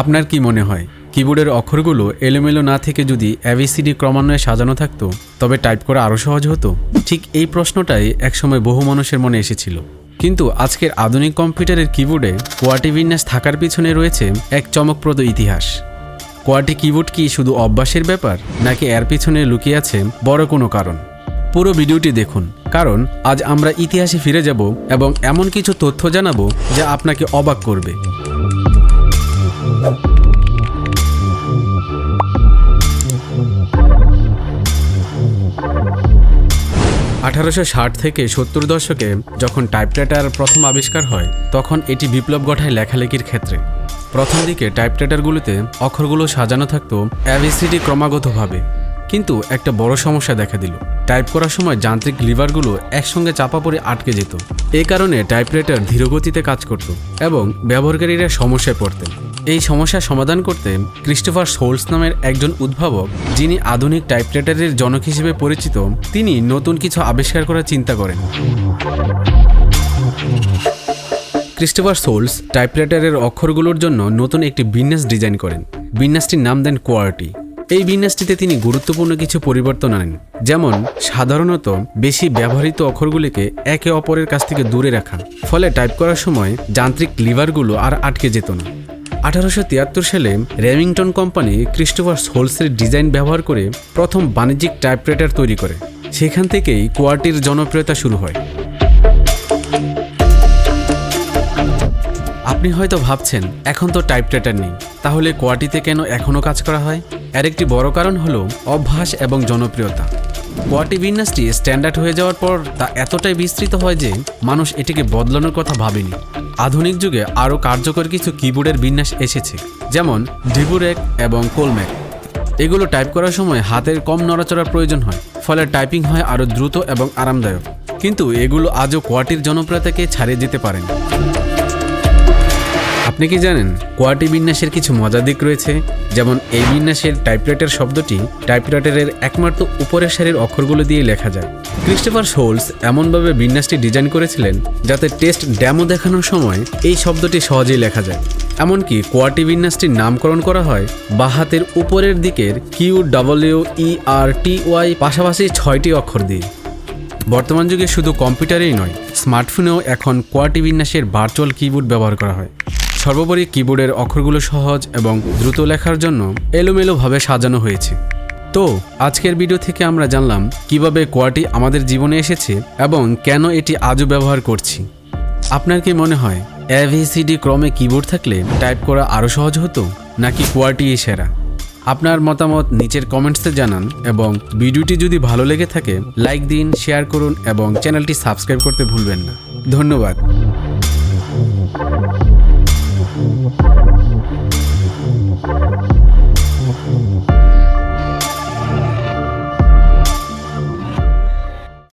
আপনার কি মনে হয়? কিবোর্ডের অক্ষরগুলো এলোমেলো না থেকে যদি অ্যাভিসিডি ক্রমান্বয়ে সাজানো থাকতো, তবে টাইপ করা আরও সহজ হতো? ঠিক এই প্রশ্নটাই একসময় বহু মানুষের মনে এসেছিল। কিন্তু আজকের আধুনিক কম্পিউটারের কিবোর্ডে কোয়াটি বিন্যাস থাকার পিছনে রয়েছে এক চমকপ্রদ ইতিহাস। কোয়াটি কিবোর্ড কি শুধু অভ্যাসের ব্যাপার, নাকি এর পিছনে লুকিয়ে আছে বড় কোনো কারণ? পুরো ভিডিওটি দেখুন, কারণ আজ আমরা ইতিহাসে ফিরে যাব এবং এমন কিছু তথ্য জানাব যা আপনাকে অবাক করবে। আঠারোশো ষাট থেকে সত্তর দশকে যখন টাইপরাইটার প্রথম আবিষ্কার হয়, তখন এটি বিপ্লব ঘটায় লেখালেখির ক্ষেত্রে। প্রথম দিকে টাইপরাইটারগুলোতে অক্ষরগুলো সাজানো থাকতো অ্যাভিসিডি ক্রমাগতভাবে। কিন্তু একটা বড় সমস্যা দেখা দিল। টাইপ করার সময় যান্ত্রিক লিভারগুলো একসঙ্গে চাপা পড়ে আটকে যেত। এই কারণে টাইপরাইটার ধীরগতিতে কাজ করত এবং ব্যবহারকারীরা সমস্যায় পড়তেন। এই সমস্যার সমাধান করতে ক্রিস্টোফার সোলস নামের একজন উদ্ভাবক, যিনি আধুনিক টাইপরাইটারের জনক হিসেবে পরিচিত, তিনি নতুন কিছু আবিষ্কার করার চিন্তা করেন। ক্রিস্টোফার সোলস টাইপরাইটারের অক্ষরগুলোর জন্য নতুন একটি বিন্যাস ডিজাইন করেন। বিন্যাসটির নাম দেন কোয়ার্টি এই বিন্যাসটিতে তিনি গুরুত্বপূর্ণ কিছু পরিবর্তন আনেন, যেমন সাধারণত বেশি ব্যবহৃত অক্ষরগুলিকে একে অপরের কাছ থেকে দূরে রাখা, ফলে টাইপ করার সময় যান্ত্রিক লিভারগুলো আর আটকে যেত না। আঠারোশো তিয়াত্তর সালে রেমিংটন কোম্পানি ক্রিস্টোফার সোলসের ডিজাইন ব্যবহার করে প্রথম বাণিজ্যিক টাইপরাইটার তৈরি করে। সেখান থেকেই কোয়ার্টির জনপ্রিয়তা শুরু হয়। আপনি হয়তো ভাবছেন, এখন তো টাইপ টাইপরাইটার নেই। তাহলে কোয়াটিতে কেন এখনও কাজ করা হয়? এর একটি বড় কারণ হলো অভ্যাস এবং জনপ্রিয়তা। কোয়াটি বিন্যাসটি স্ট্যান্ডার্ড হয়ে যাওয়ার পর তা এতটাই বিস্তৃত হয় যে মানুষ এটিকে বদলানোর কথা ভাবেনি। আধুনিক যুগে আরও কার্যকর কিছু কিবোর্ডের বিন্যাস এসেছে, যেমন ডিবুরেক এবং কোলম্যাক এগুলো টাইপ করার সময় হাতের কম নড়াচড়ার প্রয়োজন হয়, ফলে টাইপিং হয় আরও দ্রুত এবং আরামদায়ক। কিন্তু এগুলো আজও কোয়াটির জনপ্রিয়তাকে ছাড়িয়ে যেতে পারেন। আপনি কি জানেন কোয়াটি বিন্যাসের কিছু মজার দিক রয়েছে? যেমন এই বিন্যাসের টাইপরাইটার শব্দটি টাইপরাইটারের একমাত্র উপরের সারির অক্ষরগুলো দিয়ে লেখা যায়। ক্রিস্টোফার শোলস এমনভাবে বিন্যাসটি ডিজাইন করেছিলেন যাতে টেস্ট ড্যামো দেখানোর সময় এই শব্দটি সহজেই লেখা যায়। এমনকি কোয়াটি বিন্যাসটির নামকরণ করা হয় বা হাতের উপরের দিকের Q W E R T Y পাশাপাশি ছয়টি অক্ষর দিয়ে। বর্তমান যুগে শুধু কম্পিউটারেই নয় স্মার্টফোনেও এখন কোয়াটি বিন্যাসের ভার্চুয়াল কিবোর্ড ব্যবহার করা হয়। সর্বোপরি কিবোর্ডের অক্ষরগুলো সহজ এবং দ্রুত লেখার জন্য এলোমেলোভাবে সাজানো হয়েছে। তো, আজকের ভিডিও থেকে আমরা জানলাম কীভাবে কোয়াটি আমাদের জীবনে এসেছে এবং কেন এটি আজও ব্যবহার করছি। আপনার কি মনে হয় এভিসিডি ক্রমে কিবোর্ড থাকলে টাইপ করা আরও সহজ হতো, নাকি কোয়াটি সেরা? আপনার মতামত নিচের কমেন্টসে জানান এবং ভিডিওটি যদি ভালো লেগে থাকে, লাইক দিন, শেয়ার করুন এবং চ্যানেলটি সাবস্ক্রাইব করতে ভুলবেন না। ধন্যবাদ।